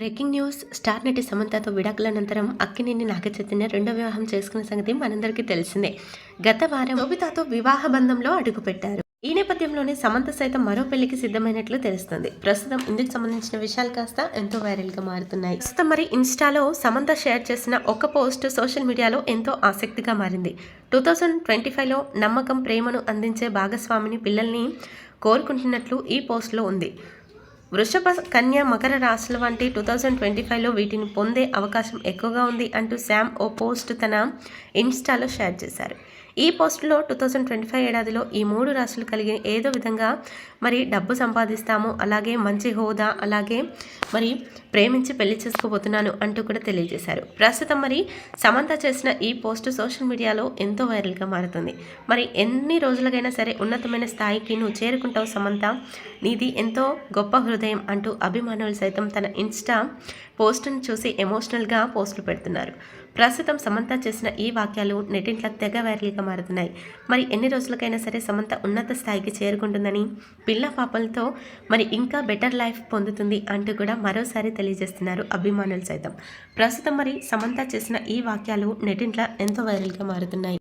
Breaking news. Star నటి సమంతతో విడాకుల అనంతరం అక్కినేని నాగచైతన్య రెండో వివాహం చేసుకున్న సంగతి మనందరికీ తెలిసిందే. గత వారం నోబితాతో వివాహ బంధంలో అడుగుపెట్టారు ఈ నేపథ్యంలోనే సమంత సైతం మరో పెళ్ళికి సిద్ధమైనట్లు తెలుస్తుంది. ప్రస్తుతం ఇందుకు సంబంధించిన విషయాలు కాస్త ఎంతో వైరల్గా మారుతున్నాయి. ప్రస్తుతం మరి ఇన్స్టాలో సమంత షేర్ చేసిన ఒక పోస్ట్ సోషల్ మీడియాలో ఎంతో ఆసక్తిగా మారింది. టూ థౌజండ్ ట్వంటీ ఫైవ్లో నమ్మకం ప్రేమను అందించే భాగస్వామిని పిల్లల్ని కోరుకుంటున్నట్లు ఈ పోస్ట్లో ఉంది. వృషభ కన్య మకర రాశుల వంటి టూ థౌజండ్ ట్వంటీ ఫైవ్లో వీటిని పొందే అవకాశం ఎక్కువగా ఉంది అంటూ శామ్ ఓ పోస్ట్ తన ఇన్స్టాలో షేర్ చేశారు. ఈ పోస్టులో టూ థౌజండ్ ట్వంటీ ఫైవ్ ఏడాదిలో ఈ మూడు రాశులు కలిగే ఏదో విధంగా మరి డబ్బు సంపాదిస్తాము అలాగే మంచి హోదా అలాగే మరి ప్రేమించి పెళ్ళి చేసుకోబోతున్నాను అంటూ కూడా తెలియజేశారు. ప్రస్తుతం మరి సమంత చేసిన ఈ పోస్ట్ సోషల్ మీడియాలో ఎంతో వైరల్గా మారుతుంది. మరి ఎన్ని రోజులకైనా సరే ఉన్నతమైన స్థాయికి నువ్వు చేరుకుంటావు సమంత? నీది ఎంతో గొప్ప హృదయం. అంటూ అభిమానులు సైతం తన ఇన్స్టా పోస్టును చూసి ఎమోషనల్గా పోస్టులు పెడుతున్నారు. ప్రస్తుతం సమంత చేసిన ఈ వాక్యాలు నెటింట్ల తెగ వైరల్గా మారుతున్నాయి. మరి ఎన్ని రోజులకైనా సరే సమంత ఉన్నత స్థాయికి చేరుకుంటుందని పిల్ల పాపలతో మరి ఇంకా బెటర్ లైఫ్ పొందుతుంది అంటూ కూడా మరోసారి తెలియజేస్తున్నారు అభిమానులు సైతం. ప్రస్తుతం మరి సమంత చేసిన ఈ వాక్యాలు నెటింట్ల ఎంతో వైరల్గా మారుతున్నాయి.